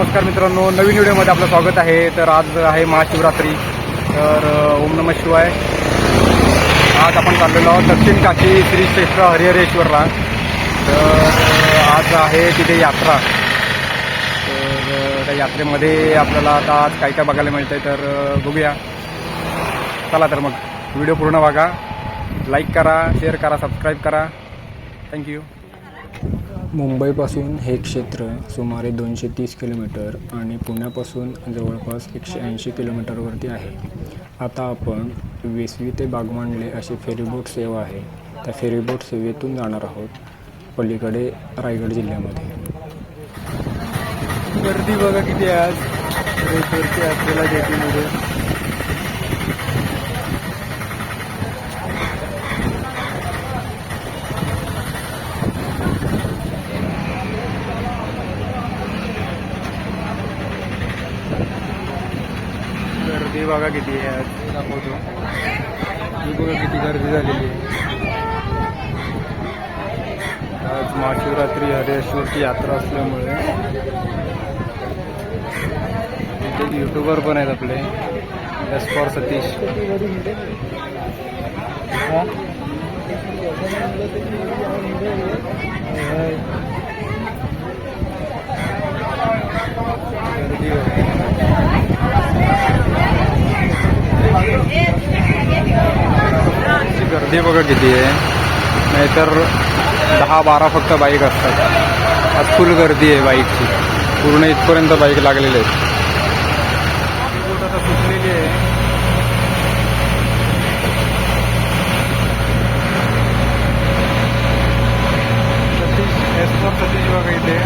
नमस्कार मित्रांनो नवीन व्हिडिओमध्ये आपलं स्वागत आहे. तर आज आहे महाशिवरात्री. तर ओम नम शिवाय. आज आपण चाललेलो आहोत दक्षिण काशी श्री क्षेत्र हरिहरेश्वरला. तर आज आहे तिथे यात्रा. तर त्या यात्रेमध्ये आपल्याला आता आज काय काय बघायला मिळतं आहे तर बघूया. चला तर मग व्हिडिओ पूर्ण बघा. लाईक करा शेअर करा सबस्क्राईब करा. थँक्यू मुंबईपासून हे क्षेत्र सुमारे दोनशे तीस किलोमीटर आणि पुण्यापासून जवळपास एकशे ऐंशी किलोमीटरवरती आहे. आता आपण वेसवी ते बागमांडले अशी फेरीबोट सेवा आहे. त्या फेरीबोट सेवेतून जाणार आहोत पलीकडे रायगड जिल्ह्यामध्ये. गर्दी बघा किती आज. आपल्याला जेटीमध्ये गर्दी बघा किती आहे आज? दाखवतो ही बघा किती गर्दी झालेली आहे. आज महाशिवरात्री हरेश्वरची यात्रा असल्यामुळे इथे एक युट्यूबर पण आहेत आपले. S for Satish? गर्दी बघा. ची गर्दी बघा किती आहे. नाहीतर दहा बारा फक्त बाईक असतात. आज फुल गर्दी आहे बाईकची पूर्ण इथपर्यंत बाईक लागलेली आहेत. बोट आता सुटलेली आहे. सतीश एस फोर सतीश बघा इथे.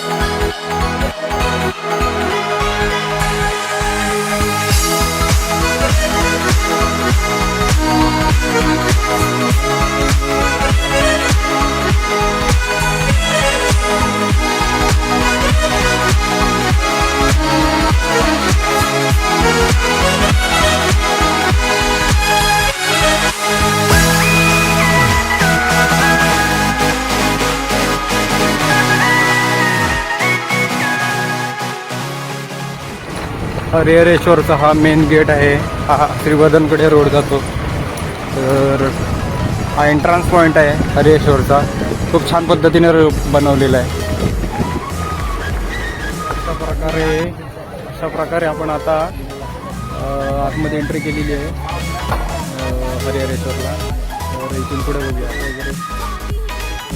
Bye. हरिहरेश्वरचा हा मेन गेट आहे. हा श्रीवर्धनकडे रोड जातो. तर हा एंट्रन्स पॉईंट आहे हरिहरेश्वरचा खूप छान पद्धतीने बनवलेला आहे. अशा प्रकारे अशा प्रकारे आपण आता आतमध्ये एंट्री केलेली आहे हरिहरेश्वरला तर इथून पुढे बघूया. वगैरे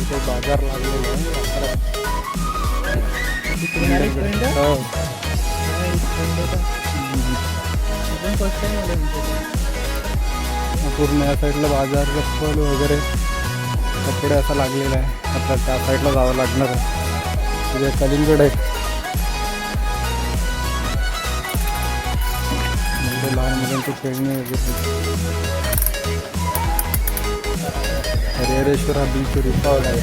इथे बाजार लागलेला आहे. हो. पूर्ण या साईडला बाजार चप्पल वगैरे कपडे असा लागलेला आहे. आता त्या साईडला जावं लागणार आहे. तिथे कलिंगड आहे. म्हणजे लहान मुलांची खेळणी वगैरे. हरिहरेश्वर हा बीच रिसॉर्ट आहे.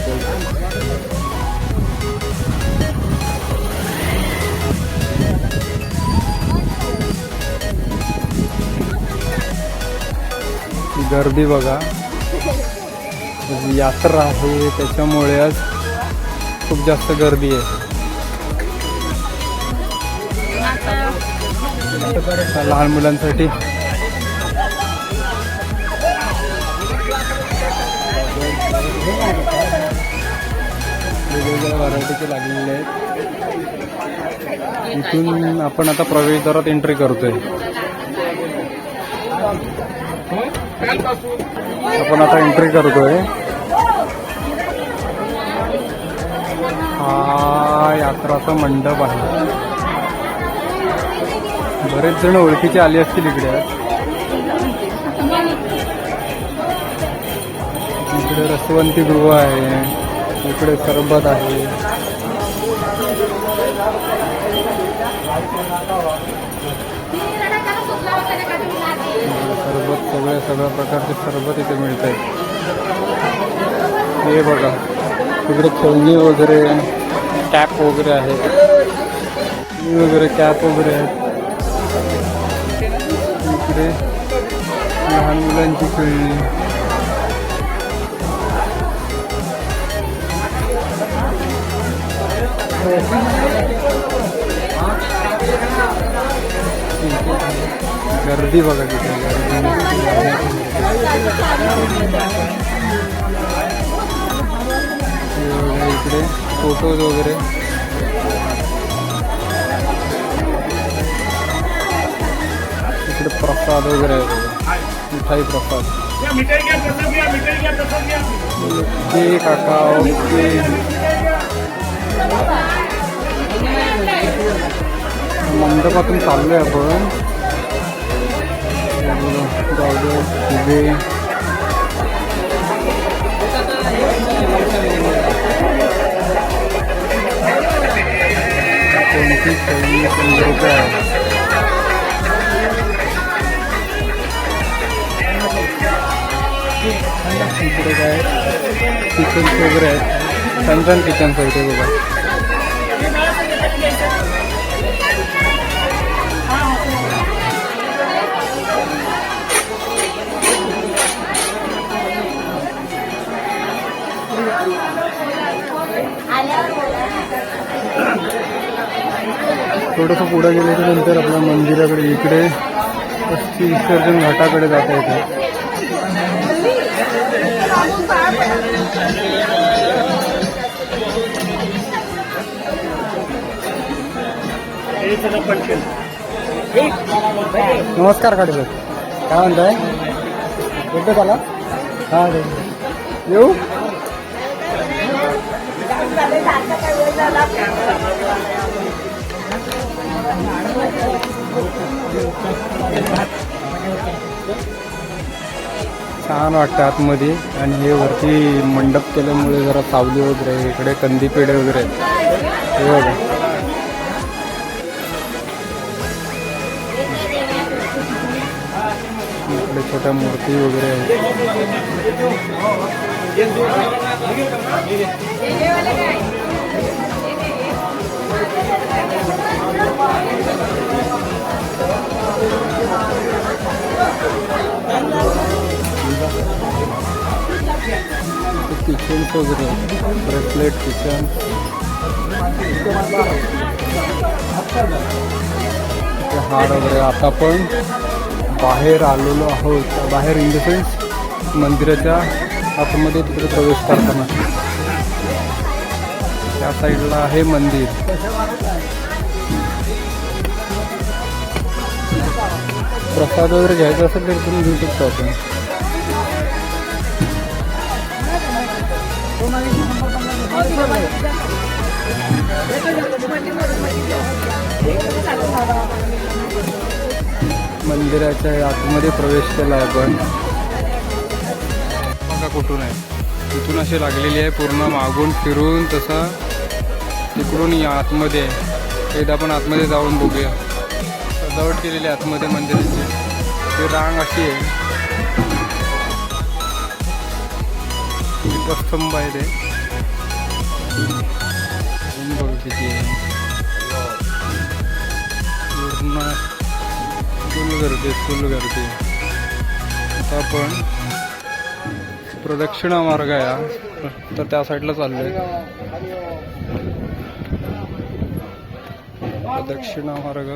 गर्दी बघा. यात्रा आहे त्याच्यामुळे आज खूप जास्त गर्दी आहे. लहान मुलांसाठी. वेगवेगळ्या व्हरायटीचे लागलेले आहेत. इथून आपण आता प्रवेशद्वारात एंट्री करतोय. आपण आता एंट्री करतोय. हा यात्राचा मंडप आहे. बरेच जण ओळखीचे आले असतील इकडे. इकडे रसवंती गृह आहे. इकडे सरबत आहे सरबत सगळ्या सगळ्या प्रकारचे सरबत इथे मिळत आहे हे बघा तिकडे खेळणी वगैरे कॅप वगैरे आहेत खेळणी वगैरे कॅप वगैरे आहेत इकडे लहान मुलांची खेळणी. गर्दी बघा इकडे फ़ोटोज़ वगैरे इकडे प्रसाद वगैरे मिठाई प्रसाद। काका ओके मंडपातून चाललोय आपण हे बघा, गावडे, फुगे. कोणती खेळणी शंभर रुपये आहे इकडे काय किचन वगैरे आहेत छान छान किचन्स आहे ते बघा थोडंसं पुढं गेल्याच्यानंतर आपल्या मंदिराकडे इकडे अस्थि विसर्जन घाटाकडे जाता येते नमस्कार काटे काय म्हणताय? कुठे त्याला? हा येऊ? छान वाटतं आतमध्ये. आणि हे वरती मंडप केल्यामुळे जरा सावली वगैरे इकडे कंदी पेढे वगैरे आहेत. हे बघा. इकडे छोट्या मूर्ती वगैरे आहेत. किचन वगैरे. ब्रेसलेट किचन हार वगैरे आता पण बाहेर आलेलो आहोत. बाहेर इन द सेन्स मंदिराच्या आतमध्ये तिकडे प्रवेश करताना. त्या साईडला आहे मंदिर. प्रसाद वगैरे घ्यायचा असेल तर तुम्ही घेऊ शकतो आपण. मंदिराच्या आतमध्ये प्रवेश केला आपण. बघा कुठून आहे? तिथून अशी लागलेली आहे पूर्ण मागून फिरून तसा तिकडून या आतमध्ये. आहे एकदा आपण आतमध्ये जाऊन बघूया. सजावट केलेली आहे आतमध्ये मंदिराची. ती रांग अशी आहे. दीपस्तंभ आहे ते. बघू किती आहे. पूर्ण फुल गर्दी फुल गर्दी. आता आपण प्रदक्षिणा मार्ग आहे. तर त्या साईडला चाललोय. प्रदक्षिणा मार्ग.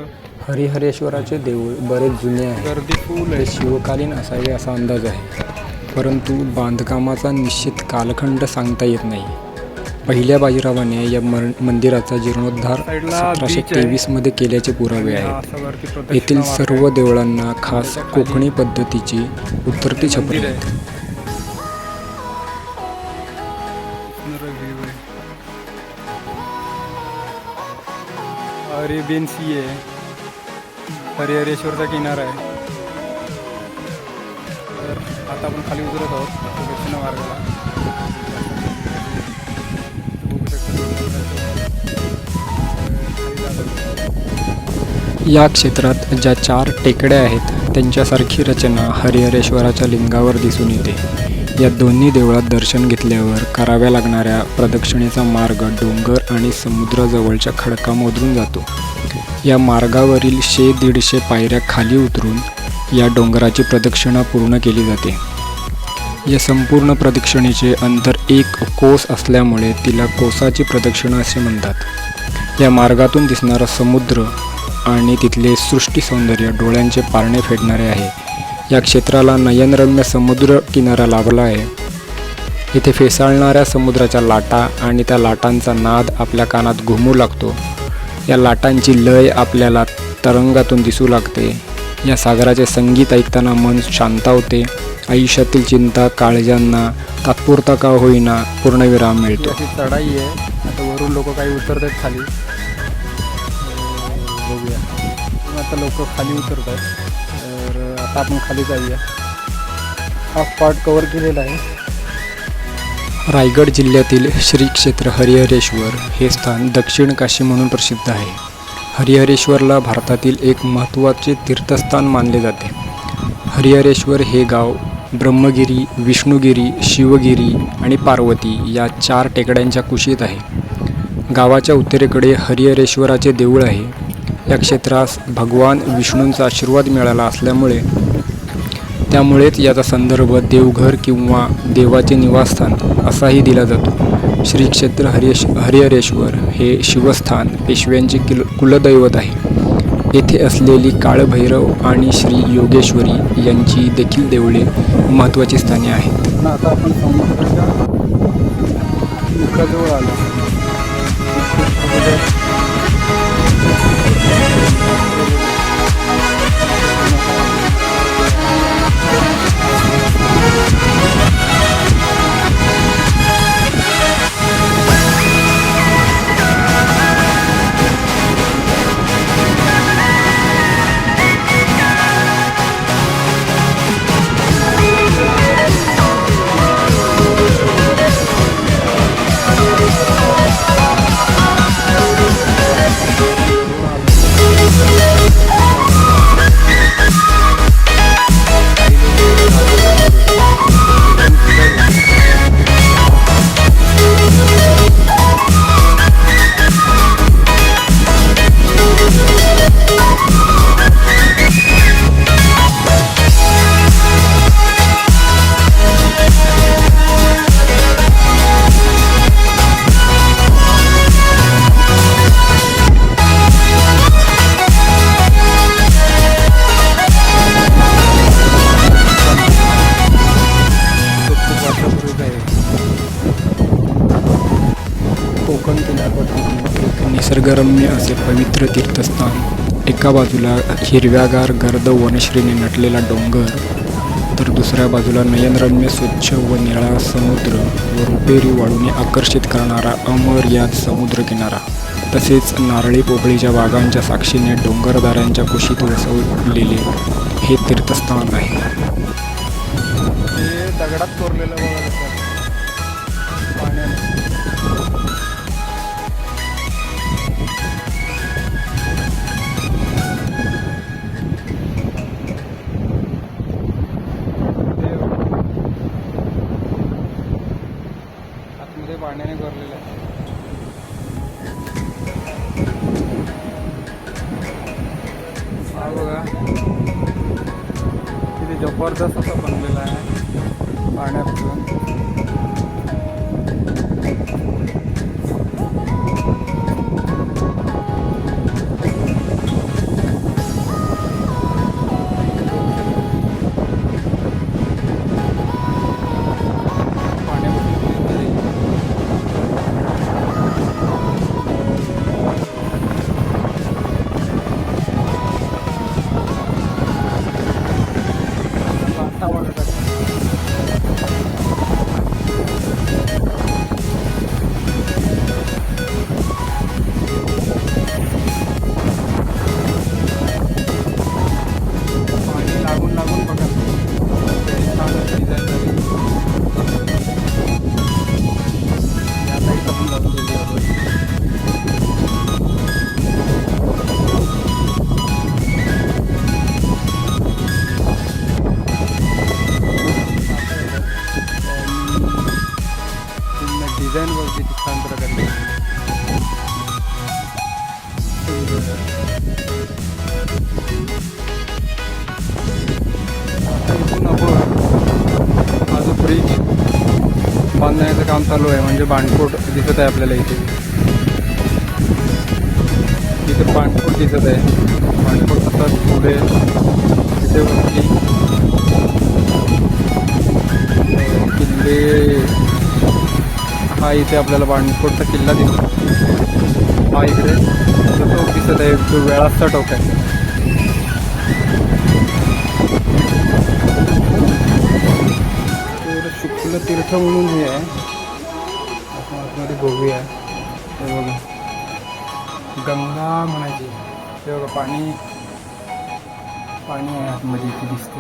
हरिहरेश्वराचे देऊळ बरेच जुने आहे. गर्दी फुल आहे. शिवकालीन असावे असा अंदाज आहे. परंतु बांधकामाचा निश्चित कालखंड सांगता येत नाही. पहिल्या बाजीरावाने या मंदिराचा जीर्णोद्धार सतराशे. तेवीसमध्ये केल्याचे पुरावे आहेत. येथील सर्व. देवळांना खास कोकणी पद्धतीची उतरती छपरी आहेत अरेबियन सी आहे. हरिहरेश्वरचा किनारा आहे. तर आता आपण खाली उतरत आहोत. दक्षिण मार्गाला. या क्षेत्रात ज्या चार टेकड्या आहेत त्यांच्यासारखी रचना हरिहरेश्वराच्या लिंगावर दिसून येते. या दोन्ही देवळात दर्शन घेतल्यावर कराव्या लागणाऱ्या प्रदक्षिणेचा मार्ग डोंगर आणि समुद्राजवळच्या खडकामधून जातो. या मार्गावरील शे दीडशे पायऱ्या खाली उतरून या डोंगराची प्रदक्षिणा पूर्ण केली जाते. या संपूर्ण प्रदक्षिणेचे अंतर एक कोस असल्यामुळे तिला कोसाची प्रदक्षिणा असे म्हणतात. या मार्गातून दिसणारा समुद्र आणि तिथले सृष्टी सौंदर्य डोळ्यांचे पारणे फेडणारे आहे. या क्षेत्राला नयनरम्य समुद्र किनारा लाभला आहे. इथे फेसाळणाऱ्या समुद्राच्या लाटा आणि त्या लाटांचा नाद आपल्या कानात घुमू लागतो. या लाटांची लय आपल्याला तरंगातून दिसू लागते. या सागराचे संगीत ऐकताना मन शांतावते. आयुष्यातील चिंता काळजांना तात्पुरता का होईना पूर्णविराम मिळतो. चढाई आहे. आता वरून लोक काही उतरत आहेत खाली बघूया. आता लोक खाली उतरत आहेत तर आता आपण खाली जाऊया. हा स्पॉट कवर केलेला आहे. रायगड जिल्ह्यातील श्री क्षेत्र हरिहरेश्वर हे स्थान दक्षिण काशी म्हणून प्रसिद्ध आहे. हरिहरेश्वरला भारतातील एक महत्त्वाचे तीर्थस्थान मानले जाते. हरिहरेश्वर हे गाव ब्रह्मगिरी विष्णुगिरी शिवगिरी आणि पार्वती या चार टेकड्यांच्या कुशीत आहे. गावाच्या उत्तरेकडे हरिहरेश्वराचे देऊळ आहे. या क्षेत्रास भगवान विष्णूंचा आशीर्वाद मिळाला असल्यामुळे त्यामुळेच याचा संदर्भ देवघर किंवा देवाचे निवासस्थान असाही दिला जातो. श्री क्षेत्र हरिश हरिहरेश्वर हे शिवस्थान पेशव्यांचे किल कुलदैवत आहे. येथे असलेली काळभैरव आणि श्री योगेश्वरी यांची देखील देवळे महत्त्वाची स्थाने आहेत. आता आपण मुखाजवळ आलो. निसर्गरम्य असे पवित्र तीर्थस्थान. एका बाजूला हिरव्यागार गर्द वनश्रीने नटलेला डोंगर तर दुसऱ्या बाजूला नयनरम्य स्वच्छ व निळा समुद्र व रुपेरी वाळूने आकर्षित करणारा अमर्याद समुद्रकिनारा तसेच नारळी पोकळीच्या बागांच्या साक्षीने डोंगरदारांच्या कुशीत वसवलेले हे तीर्थस्थान आहे. पाण्याने भरलेलं आहे. हा बघा. किती जबरदस्त असं बनलेलं आहे. पाण्यापासून हा ब्रिज बांधण्याचं काम चालू आहे. म्हणजे बाणकोट दिसत आहे आपल्याला इथे. इथे बाणकोट दिसत आहे. बाणकोट तसंच पुढे तिथे वरती. किल्ले. हा इथे आपल्याला बाणकोटचा किल्ला दिसतो. हा इकडे तो दिसत आहे. जो वेळाचा टोक आहे. तर तीर्थ म्हणून हे आहे. आपण आतमध्ये बघूया. हे बघा. गंगा म्हणायची. हे बघा पाणी. पाणी आहे आतमध्ये इथे दिसते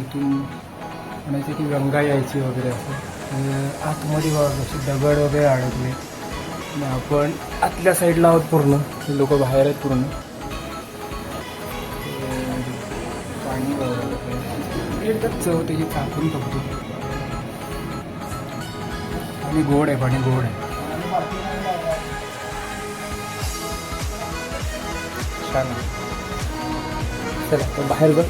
इथून म्हणायचं की गंगा यायची वगैरे असं. आतमध्ये बघा कसे दगड वगैरे अडकले. आपण आतल्या साईडला आहोत पूर्ण. लोक बाहेर आहेत पूर्ण. बघा चव त्याची चाकून बघतो. आणि गोड आहे पाणी गोड आहे. छान चला बाहेर बघ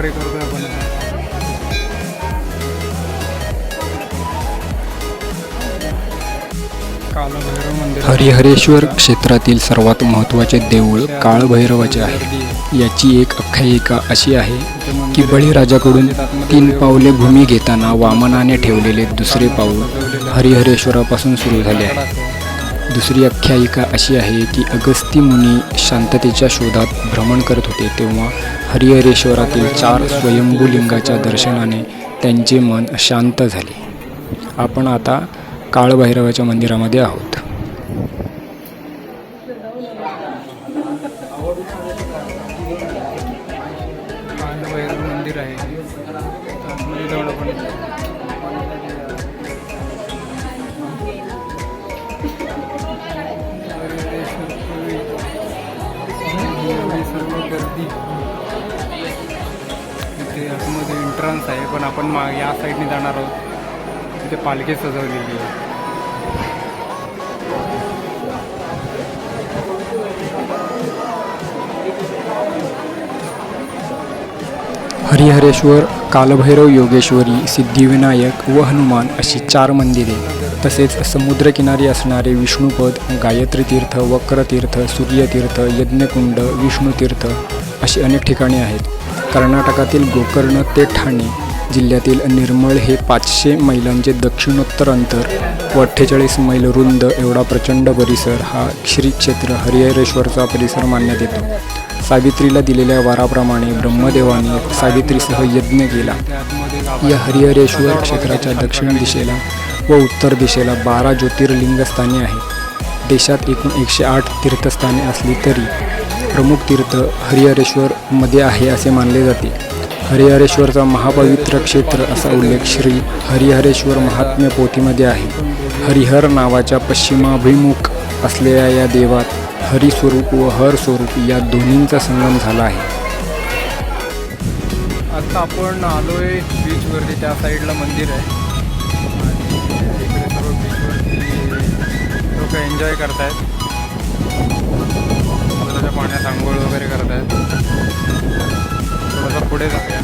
एंट्री करतोय आपण. हरिहरेश्वर क्षेत्रातील सर्वात महत्त्वाचे देऊळ काळभैरवाचे आहे. याची एक आख्यायिका अशी आहे की बळीराजाकडून तीन पावले भूमी घेताना वामनाने ठेवलेले दुसरे पाऊल हरिहरेश्वरापासून सुरू झाले आहे. दुसरी आख्यायिका अशी आहे की अगस्ती मुनी शांततेच्या शोधात भ्रमण करत होते तेव्हा हरिहरेश्वरातील चार स्वयंभूलिंगाच्या दर्शनाने त्यांचे मन शांत झाले. आपण आता काळभैरवाच्या मंदिरामध्ये आहोत. या जाणार आहोत. तिथे पालखी सजवलेली आहे. हरिहरेश्वर कालभैरव योगेश्वरी सिद्धिविनायक व हनुमान अशी चार मंदिरे तसेच समुद्रकिनारी असणारे विष्णुपद गायत्री तीर्थ वक्रतीर्थ सूर्यतीर्थ यज्ञकुंड विष्णुतीर्थ अशी अनेक ठिकाणे आहेत. कर्नाटकातील गोकर्ण ते ठाणे जिल्ह्यातील निर्मळ हे पाचशे मैलांचे दक्षिणोत्तर अंतर व अठ्ठेचाळीस मैल रुंद एवढा प्रचंड परिसर हा श्री क्षेत्र हरिहरेश्वरचा परिसर मानण्यात येतो. सावित्रीला दिलेल्या वाराप्रमाणे ब्रह्मदेवाने सावित्रीसह यज्ञ केला. या हरिहरेश्वर क्षेत्राच्या दक्षिण दिशेला व उत्तर दिशेला बारा ज्योतिर्लिंगस्थाने आहेत. देशात एकूण एकशे आठ तीर्थस्थाने असली तरी प्रमुख तीर्थ हरिहरेश्वरमध्ये आहे असे मानले जाते. हरिहरेश्वरचा महापवित्र क्षेत्र असा उल्लेख श्री हरिहरेश्वर महात्म्य पोथीमध्ये आहे. हरिहर नावाच्या पश्चिमाभिमुख असलेल्या या देवात हरिस्वरूप व हर स्वरूप या दोन्हींचा संगम झाला आहे. आता आपण आलोय बीचवरती त्या साईडला मंदिर आहे. आणि इकडे सर्व बीचवरती लोक एन्जॉय करतायत. समुद्राच्या पाण्यात आंघोळ वगैरे करतायत. आहेत पुढे जाऊया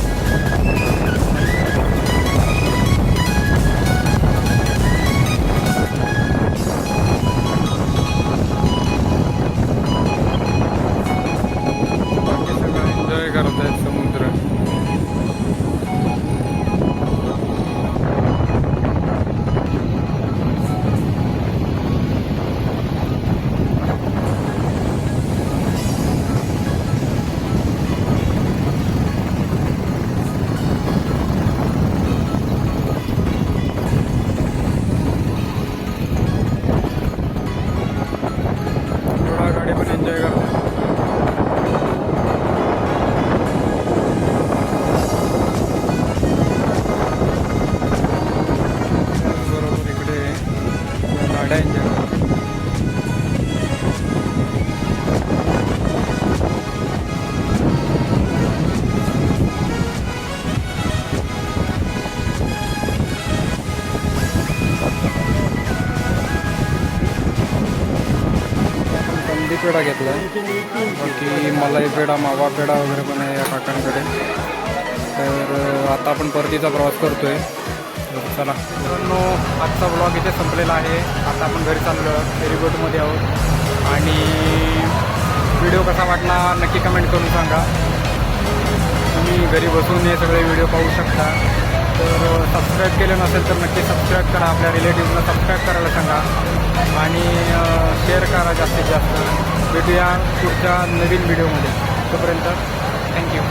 बाकी सगळं एन्जॉय करतायत पेढा घेतला. बाकी मलाई पेढा मावा पेढा वगैरे पण आहे या काकांकडे. तर आता आपण परतीचा प्रवास करतोय. तर चला. मित्रांनो आजचा ब्लॉग इथे संपलेला आहे. आता आपण घरी चाललो आहोत फेरीबोटमध्ये आहोत. आणि व्हिडिओ कसा वाटला नक्की कमेंट करून सांगा. तुम्ही घरी बसून हे सगळे व्हिडिओ पाहू शकता. तर सबस्क्राईब केलं नसेल तर नक्की सबस्क्राईब करा. आपल्या रिलेटिव्हला सबस्क्राईब करायला सांगा. आणि शेअर करा जास्तीत जास्त. भेटूया पुढच्या नवीन व्हिडिओमध्ये. तोपर्यंत थँक्यू